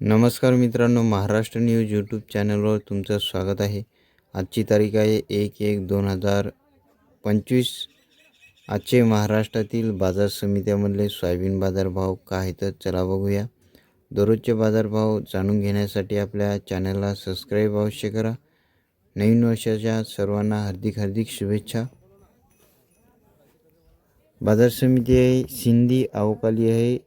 नमस्कार मित्रांनो Maharashtra news YouTube चॅनलवर तुमचं स्वागत आहे. आजची तारीख आहे एक एक दोन हजार पंचवीस. आजचे महाराष्ट्रातील बाजार समित्यामधले सोयाबीन बाजारभाव काय आहेत तर चला बघूया. दररोजचे बाजारभाव जाणून घेण्यासाठी आपल्या चॅनलला सबस्क्राईब अवश्य करा. नवीन वर्षाच्या सर्वांना हार्दिक हार्दिक शुभेच्छा. बाजार समिती आहे सिंधी अवकाली आहे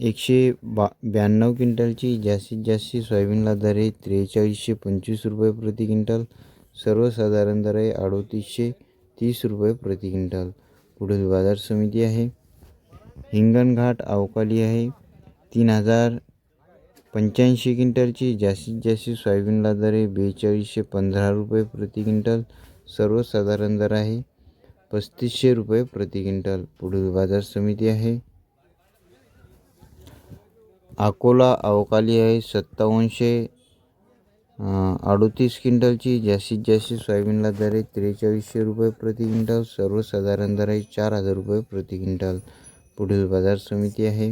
एकशे बा ब्याण्णव क्विंटलची जास्तीत जास्त सोयाबीनला दर आहे त्रेचाळीसशे पंचवीस रुपये प्रति क्विंटल. सर्वसाधारण दर आहे अडोतीसशे तीस रुपये प्रति क्विंटल. पुढील बाजार समिती आहे. हिंगणघाट अवकाली आहे. तीन हजार पंच्याऐंशी क्विंटलची जास्तीत जास्त सोयाबीनला दर आहे बेचाळीसशे पंधरा रुपये प्रति क्विंटल. सर्वसाधारण दर आहे पस्तीसशे रुपये प्रति क्विंटल. पुढील बाजार समिती आहे. अकोला अवकाली आहे सत्तावनशे अडतीस क्विंटलची जास्तीत जास्त सोयाबीनला दर आहे त्रेचाळीसशे रुपये प्रति क्विंटल सर्वसाधारण दर आहे चार हजार रुपये प्रति क्विंटल. पुढील बाजार समिती आहे.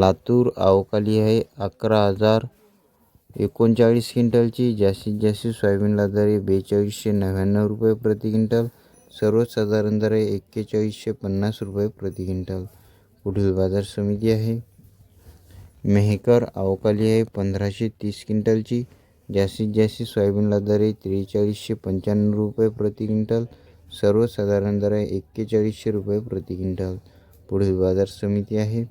लातूर अवकाली आहे अकरा हजार एकोणचाळीस क्विंटलची जास्तीत जास्त सोयाबीनला दर आहे बेचाळीसशे नव्याण्णव रुपये प्रति क्विंटल सर्वसाधारण दर आहे एक्केचाळीसशे पन्नास रुपये प्रति क्विंटल. पुढील बाजार समिती आहे. मेहकर अवकाली आहे पंधराशे तीस क्विंटलची. जास्तीत जास्त सोयाबीनला दर आहे त्रेचाळीसशे पंच्याण्णव रुपये प्रति क्विंटल. सर्वसाधारण दर आहे एक्केचाळीसशे रुपये प्रति क्विंटल. पुढील बाजार समिती आहे.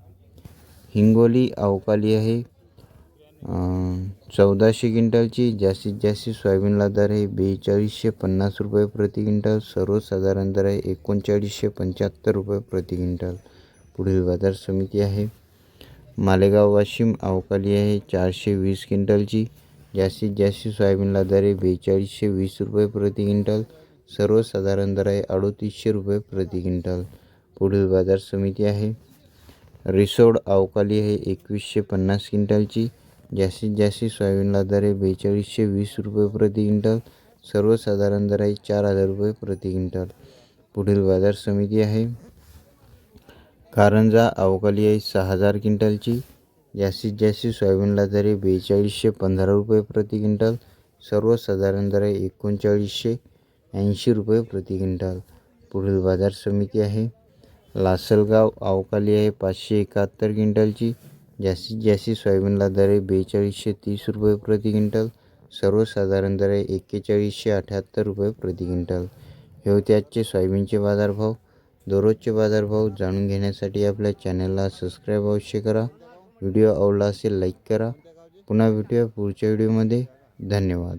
हिंगोली अवकाली आहे चौदाशे क्विंटलची. जास्तीत जास्त सोयाबीनला दर आहे बेचाळीसशे पन्नास रुपये प्रति क्विंटल. सर्वसाधारण दर आहे एकोणचाळीसशे पंच्याहत्तर रुपये प्रति क्विंटल. पुढील बाजार समिती आहे. मालेगाव वाशिम अवकाली आहे. चारशे वीस क्विंटलची. जास्तीत जास्त सोयाबीनला दर आहे बेचाळीसशे वीस रुपये प्रति क्विंटल. सर्वसाधारण दर आहे अडोतीसशे रुपये प्रति क्विंटल. पुढील बाजार समिती आहे. रिसोड अवकाली आहे एकवीसशे पन्नास क्विंटलची. जास्तीत जास्त सोयाबीनला दर आहे बेचाळीसशे वीस रुपये प्रति क्विंटल. सर्वसाधारण दर आहे चार हजार रुपये प्रति क्विंटल. पुढील बाजार समिती आहे. कारंजा अवकाली आहे सहा हजार क्विंटलची. जास्तीत जास्त सोयाबीनला दरे बेचाळीसशे पंधरा रुपये प्रति क्विंटल. सर्वसाधारण दर आहे एकोणचाळीसशे ऐंशी रुपये प्रति क्विंटल. पुढील बाजार समिती आहे. लासलगाव अवकाली आहे पाचशे एकाहत्तर क्विंटलची. जास्तीत जास्त सोयाबीनला दर आहे बेचाळीसशे तीस रुपये प्रति क्विंटल. सर्वसाधारण दर आहे एक्केचाळीसशे अठ्याहत्तर रुपये प्रति क्विंटल. हे होते आजचे सोयाबीनचे बाजारभाव. दररोजचे बाजारभाव जाणून घेण्यासाठी आपल्या चॅनलला सबस्क्राईब अवश्य करा. व्हिडिओ आवडला असेल लाईक करा. पुन्हा भेटूया पुढच्या व्हिडिओमध्ये. धन्यवाद.